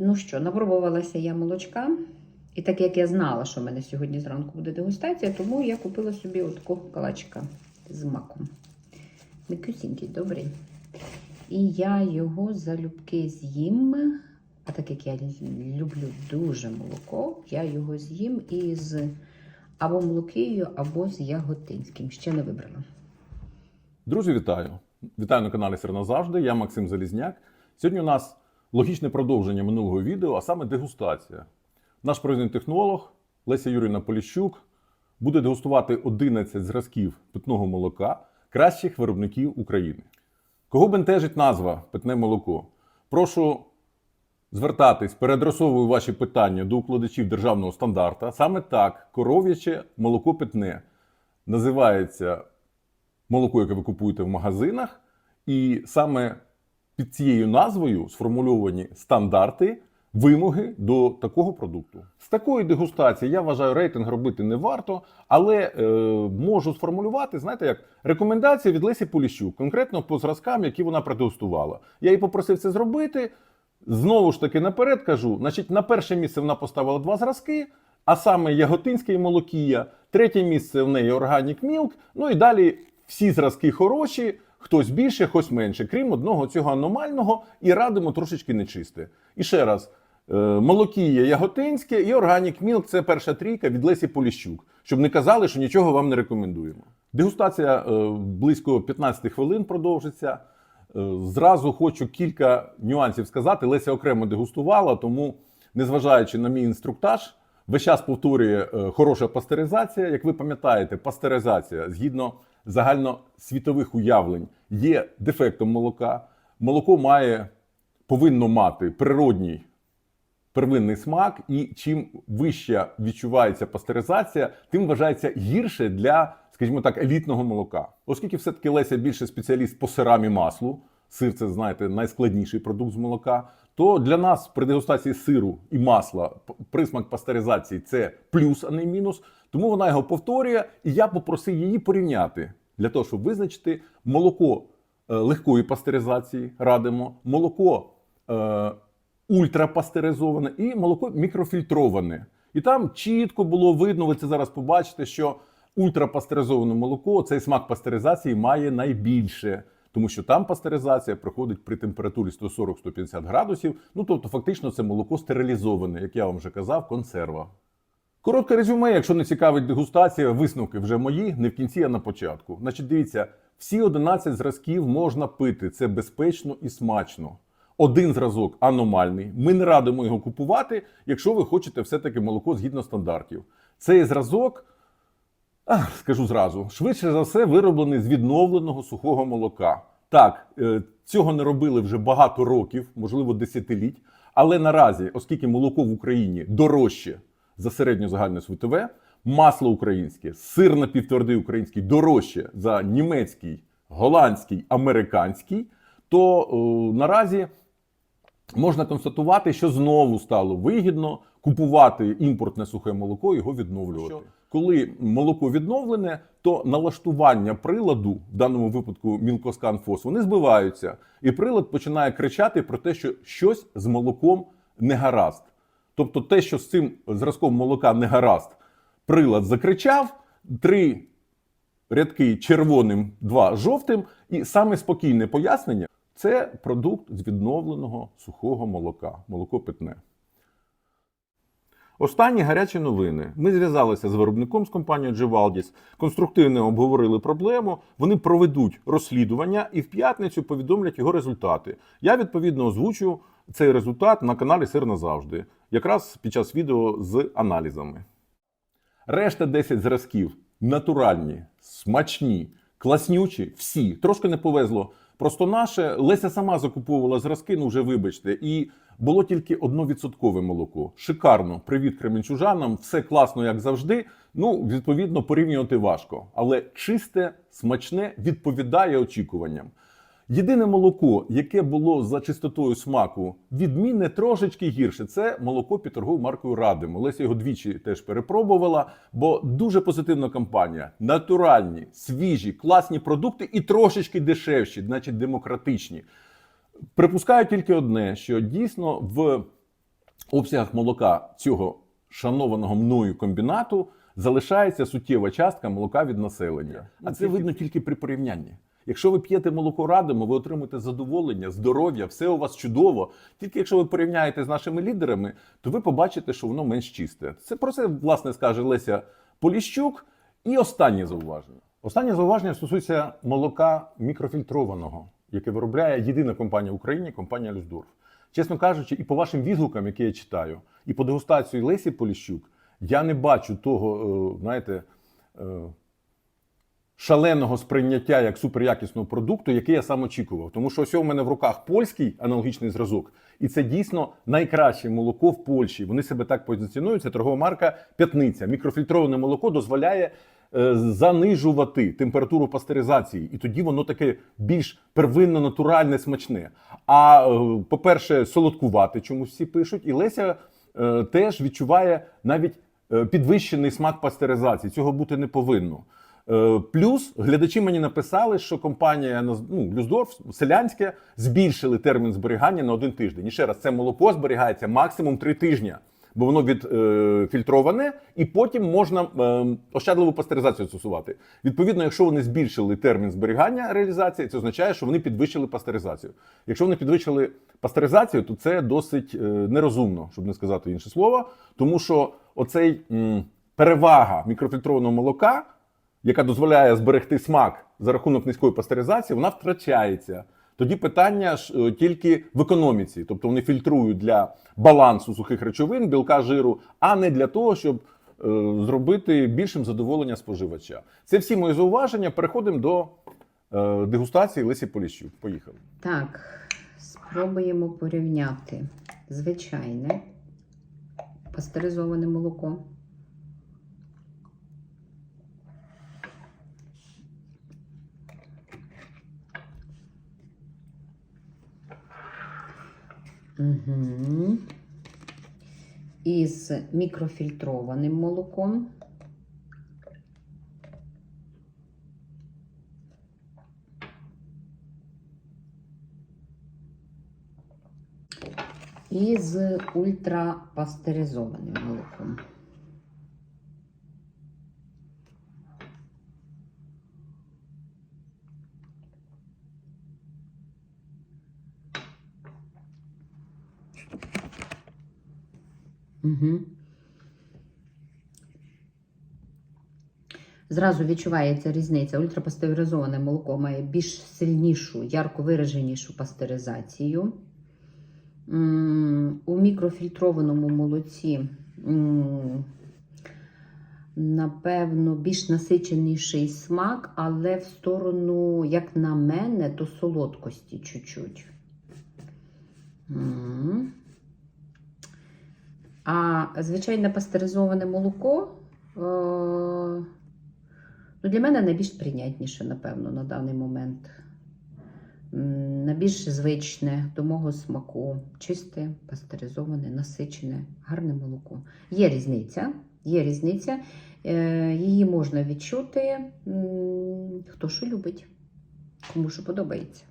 Ну що, напробувалася я молочка. І так як я знала, що в мене сьогодні зранку буде дегустація, тому я купила собі отакого калачика з маком. Микюсінький, добрий. І я його залюбки з'їм. А так як я люблю дуже молоко, я його з'їм із або молокією, або з яготинським. Ще не вибрала. Друзі, вітаю! Вітаю на каналі Сир назавжди. Я Максим Залізняк. Сьогодні у нас логічне продовження минулого відео, а саме дегустація. Наш провідний технолог Леся Юрійовна Поліщук буде дегустувати 11 зразків питного молока кращих виробників України. Кого бентежить назва питне молоко? Прошу звертатись, переадресовую ваші питання до укладачів державного стандарта. Саме так коров'яче молоко питне називається молоко, яке ви купуєте в магазинах, і саме під цією назвою сформульовані стандарти, вимоги до такого продукту. З такої дегустації я вважаю, рейтинг робити не варто, але е, можу сформулювати, знаєте, як рекомендації від Лесі Поліщук, конкретно по зразкам, які вона продегустувала. Я її попросив це зробити. Знову ж таки, наперед кажу, значить, на перше місце вона поставила два зразки, а саме Яготинська і Молокія. Третє місце в неї Organic Milk. Ну і далі всі зразки хороші, хтось більше, хтось менше, крім одного цього аномального, і радимо трошечки нечисте. І ще раз. е, Молокія Яготинське і Organic Milk – це перша трійка від Лесі Поліщук, щоб не казали, що нічого вам не рекомендуємо. Дегустація е, близько 15 хвилин продовжиться. Е, Зразу хочу кілька нюансів сказати. Леся окремо дегустувала, тому, незважаючи на мій інструктаж, весь час повторює хороша пастеризація. Як ви пам'ятаєте, пастеризація згідно загальносвітових уявлень є дефектом молока. Молоко має, повинно мати природній первинний смак, і чим вища відчувається пастеризація, тим вважається гірше для, скажімо так, елітного молока. Оскільки все-таки Леся більше спеціаліст по сирам і маслу, сир це, знаєте, найскладніший продукт з молока. То для нас при дегустації сиру і масла присмак пастеризації це плюс, а не мінус. Тому вона його повторює, і я попросив її порівняти для того, щоб визначити молоко е, легкої пастеризації, радимо, молоко е, ультрапастеризоване і молоко мікрофільтроване. І там чітко було видно, ви це зараз побачите, що ультрапастеризоване молоко, цей смак пастеризації має найбільше. Тому що там пастеризація проходить при температурі 140-150 градусів. Ну тобто, фактично, це молоко стерилізоване, як я вам вже казав, консерва. Коротке резюме, якщо не цікавить дегустація, висновки вже мої, не в кінці, а на початку. Значить, дивіться, всі 11 зразків можна пити, це безпечно і смачно. Один зразок аномальний. Ми не радимо його купувати, якщо ви хочете все-таки молоко згідно стандартів. Цей зразок, скажу зразу, швидше за все вироблений з відновленого сухого молока. Так, е, цього не робили вже багато років, можливо, десятиліть. Але наразі, оскільки молоко в Україні дорожче за середньозагальне світове, масло українське, сир напівтвердий український дорожче за німецький, голландський, американський, то е, наразі можна констатувати, що знову стало вигідно купувати імпортне сухе молоко і його відновлювати. Коли молоко відновлене, то налаштування приладу, в даному випадку мілкоскан ФОС, вони збиваються, і прилад починає кричати про те, що щось з молоком не гаразд. Тобто, те, що з цим зразком молока не гаразд, прилад закричав, три рядки червоним, два жовтим, і саме спокійне пояснення це продукт з відновленого сухого молока, молоко питне. Останні гарячі новини. Ми зв'язалися з виробником з компанією Джевалдіс, конструктивно обговорили проблему. Вони проведуть розслідування і в п'ятницю повідомлять його результати. Я відповідно озвучу цей результат на каналі Сир назавжди, якраз під час відео з аналізами. Решта 10 зразків натуральні, смачні, класнючі, всі. Трошки не повезло. Просто наше Леся сама закуповувала зразки, ну вже вибачте, і було тільки одновідсоткове молоко. Шикарно, привіт кременчужанам, все класно, як завжди. Ну, відповідно, порівнювати важко, але чисте, смачне відповідає очікуванням. Єдине молоко, яке було за чистотою смаку відмінне трошечки гірше, це молоко під торговою маркою Радимо. Леся його двічі теж перепробувала, бо дуже позитивна компанія. Натуральні, свіжі, класні продукти і трошечки дешевші, значить демократичні. Припускаю тільки одне, що дійсно в обсягах молока цього шанованого мною комбінату залишається суттєва частка молока від населення. А це видно тільки при порівнянні. Якщо ви п'єте молоко радимо, ви отримуєте задоволення, здоров'я, все у вас чудово. Тільки якщо ви порівняєте з нашими лідерами, то ви побачите, що воно менш чисте. Це про це власне скаже Леся Поліщук. І останнє зауваження. Останнє зауваження стосується молока мікрофільтрованого, яке виробляє єдина компанія в Україні, компанія Люсдорф. Чесно кажучи, і по вашим відгукам, які я читаю, і по дегустації Лесі Поліщук, я не бачу того, е, знаєте, е, шаленого сприйняття як суперякісного продукту, який я сам очікував. Тому що ось у мене в руках польський аналогічний зразок, і це дійсно найкраще молоко в Польщі. Вони себе так позиціонують. Це торгова марка П'ятниця. Мікрофільтроване молоко дозволяє е, занижувати температуру пастеризації, і тоді воно таке більш первинно натуральне, смачне. А е, по-перше, солодкувати чомусь всі пишуть, і Леся е, теж відчуває навіть підвищений смак пастеризації. Цього бути не повинно. Е, Плюс глядачі мені написали, що компанія ну, Люсдорф, селянське, збільшили термін зберігання на один тиждень. І ще раз, це молоко зберігається максимум три тижні, бо воно відфільтроване, і потім можна е, ощадливу пастеризацію стосувати. Відповідно, якщо вони збільшили термін зберігання реалізації, це означає, що вони підвищили пастеризацію. Якщо вони підвищили пастеризацію, то це досить е, нерозумно, щоб не сказати інше слово, тому що оцей перевага мікрофільтрованого молока яка дозволяє зберегти смак за рахунок низької пастеризації, вона втрачається. Тоді питання ж е, тільки в економіці, тобто вони фільтрують для балансу сухих речовин, білка, жиру, а не для того, щоб е, зробити більшим задоволення споживача. Це всі мої зауваження. Переходимо до е, дегустації Лесі Поліщук. Поїхали. Так, спробуємо порівняти звичайне пастеризоване молоко. Угу. Із мікрофільтрованим молоком. і з ультрапастеризованим молоком. Угу. Зразу відчувається різниця. Ультрапастеризоване молоко має більш сильнішу, ярко вираженішу пастеризацію. У мікрофільтрованому молоці, напевно, більш насиченіший смак, але в сторону, як на мене, до солодкості чуть-чуть. А звичайне пастеризоване молоко е, ну, для мене найбільш прийнятніше, напевно, на даний момент. Найбільш звичне до мого смаку, чисте, пастеризоване, насичене, гарне молоко. Є різниця, є різниця. Е, Її можна відчути. Хто що любить, кому що подобається.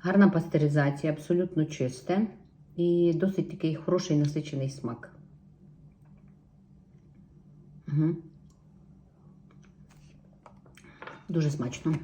Гарна пастеризація, абсолютно чисте і досить такий хороший насичений смак. Угу. Дуже смачно.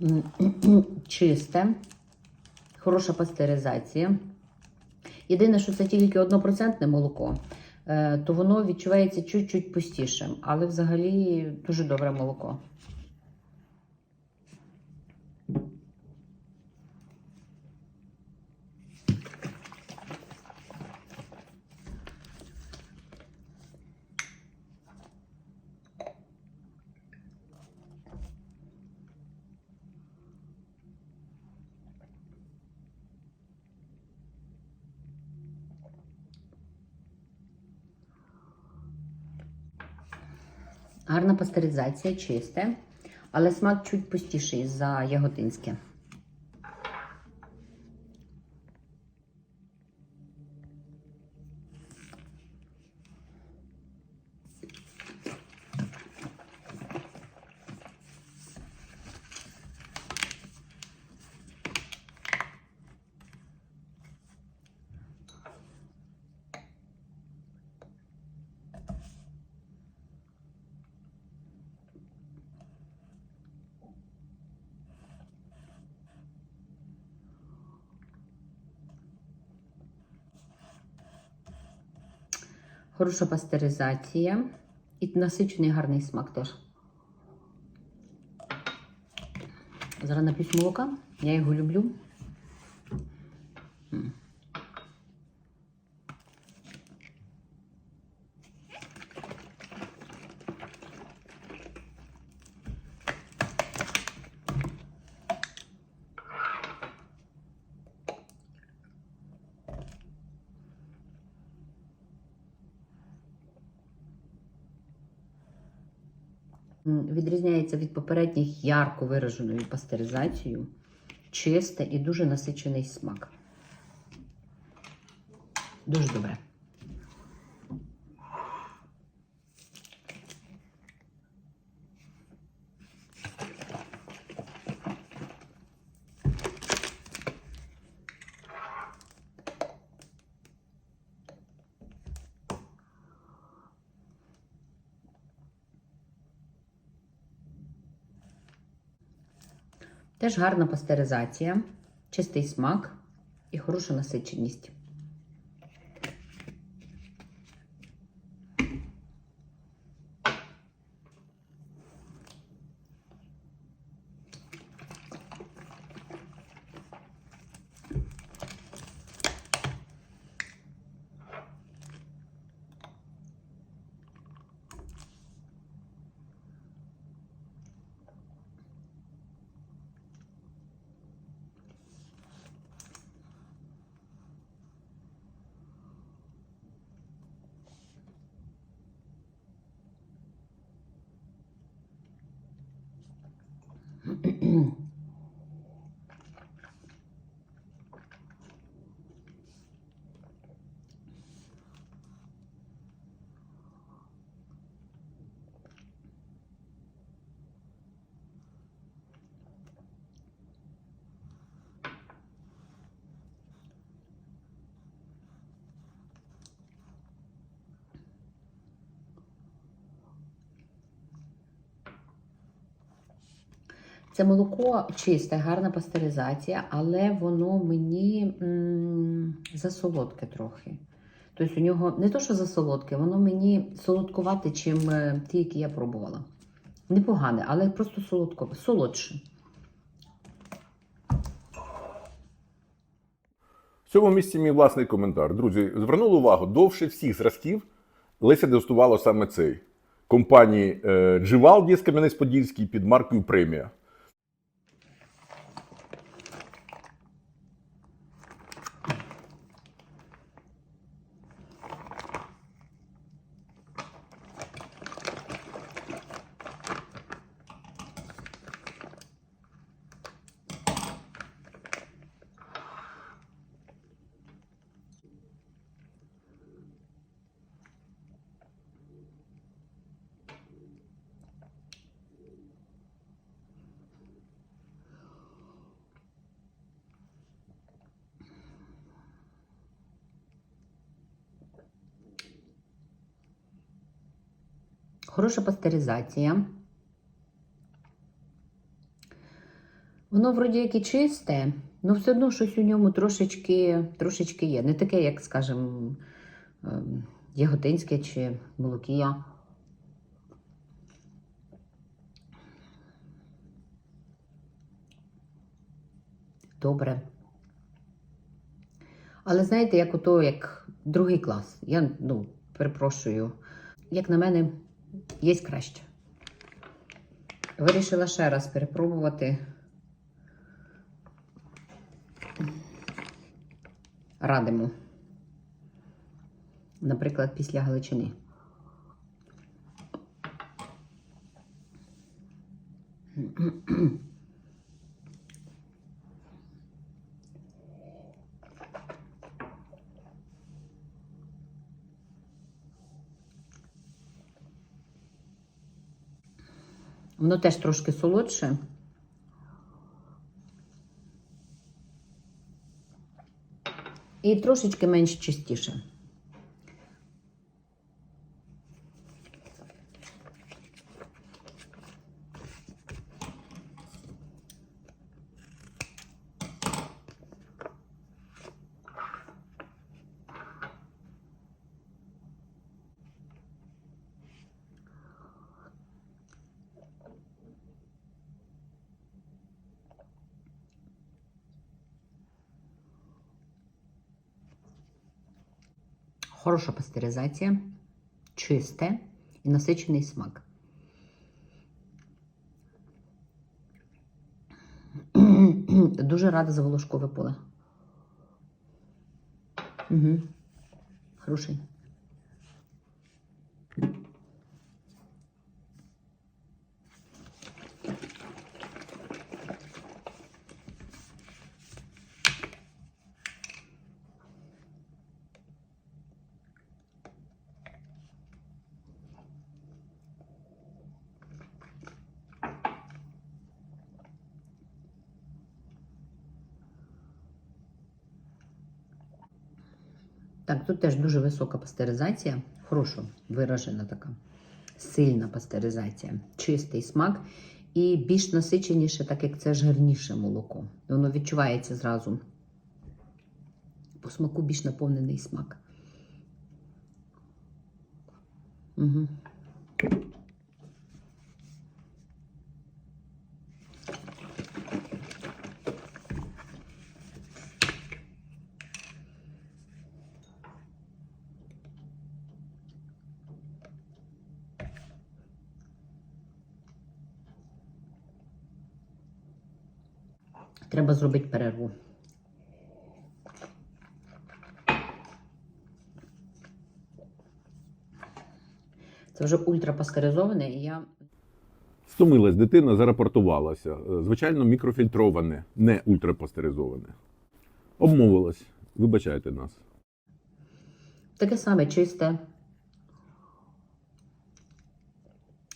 М, Чисте, хороша пастеризація. Єдине, що це тільки 1% молоко, е, то воно відчувається чуть-чуть пустішим, але взагалі дуже добре молоко. Гарна пастеризація, чисте, але смак чуть пустіший за яготинське. Хороша пастеризація і насичений гарний смак теж. Зараз нап'юсь молока, я його люблю. Відрізняється від попередніх ярко вираженою пастеризацією, чисте і дуже насичений смак. Дуже добре. Теж гарна пастеризація, чистий смак і хороша насиченість. Mm-hmm. Це молоко чисте, гарна пастеризація, але воно мені м, засолодке трохи. Тобто у нього не то, що засолодке, воно мені солодкувате, чим е, ті, які я пробувала. Непогане, але просто солодко, солодше. В цьому місці мій власний коментар. Друзі, звернули увагу, довше всіх зразків Леся дегустувала саме цей. Компанії е, Дживалді з Кам'янець-Подільський під маркою Премія. Хороша пастеризація. Воно вроді як і чисте, Ну, все одно щось у ньому трошечки, трошечки є. Не таке, як, скажімо, ем, яготинське чи молокія. Добре. Але знаєте, як ото, як другий клас. Я ну, перепрошую. Як на мене, є краще. Вирішила ще раз перепробувати. Радимо. Наприклад, після Галичини. Воно теж трошки солодше. І трошечки менш чистіше. Хороша пастеризація, чисте і насичений смак. Дуже рада за волошкове поле. Угу. Хороший. Так, тут теж дуже висока пастеризація, хорошо виражена така, сильна пастеризація, чистий смак і більш насиченіше, так як це жирніше молоко. Воно відчувається зразу. По смаку більш наповнений смак. Угу. Треба зробити перерву. Це вже ультрапастеризоване, і я Стомилась дитина, зарапортувалася. Е, Звичайно, мікрофільтроване, не ультрапастеризоване. Обмовилась. Вибачайте нас. таке саме чисте,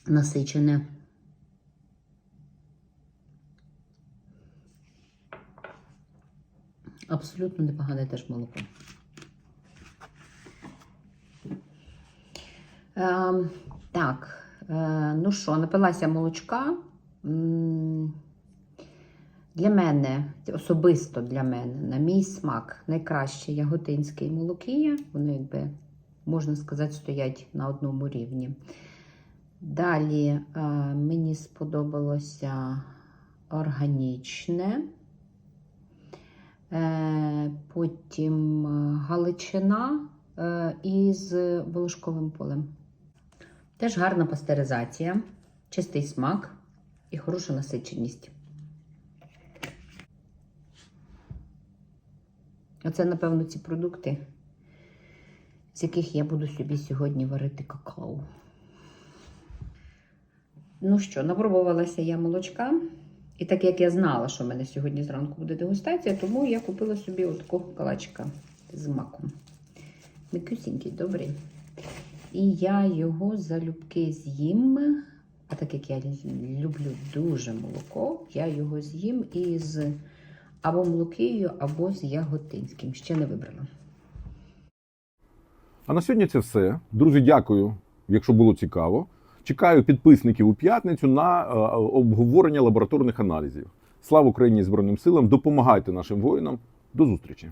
насичене. Абсолютно непогане теж молоко. Ем, так, е, ну що, напилася молочка. Для мене, особисто для мене, на мій смак, найкраще яготинське і молокія. Вони, якби, можна сказати, стоять на одному рівні. Далі е, мені сподобалося органічне. Е, Потім е, Галичина е, із волошковим полем. Теж гарна пастеризація, чистий смак і хороша насиченість. Оце, напевно, ці продукти, з яких я буду собі сьогодні варити какао. Ну що, напробувалася я молочка. І так як я знала, що в мене сьогодні зранку буде дегустація, тому я купила собі отакого калачика з маком. Микюсінький, добрий. І я його залюбки з'їм. А так як я люблю дуже молоко, я його з'їм із або молокією, або з яготинським. Ще не вибрала. А на сьогодні це все. Друзі, дякую, якщо було цікаво. Чекаю підписників у п'ятницю на е, обговорення лабораторних аналізів. Слава Україні Збройним силам! Допомагайте нашим воїнам. До зустрічі!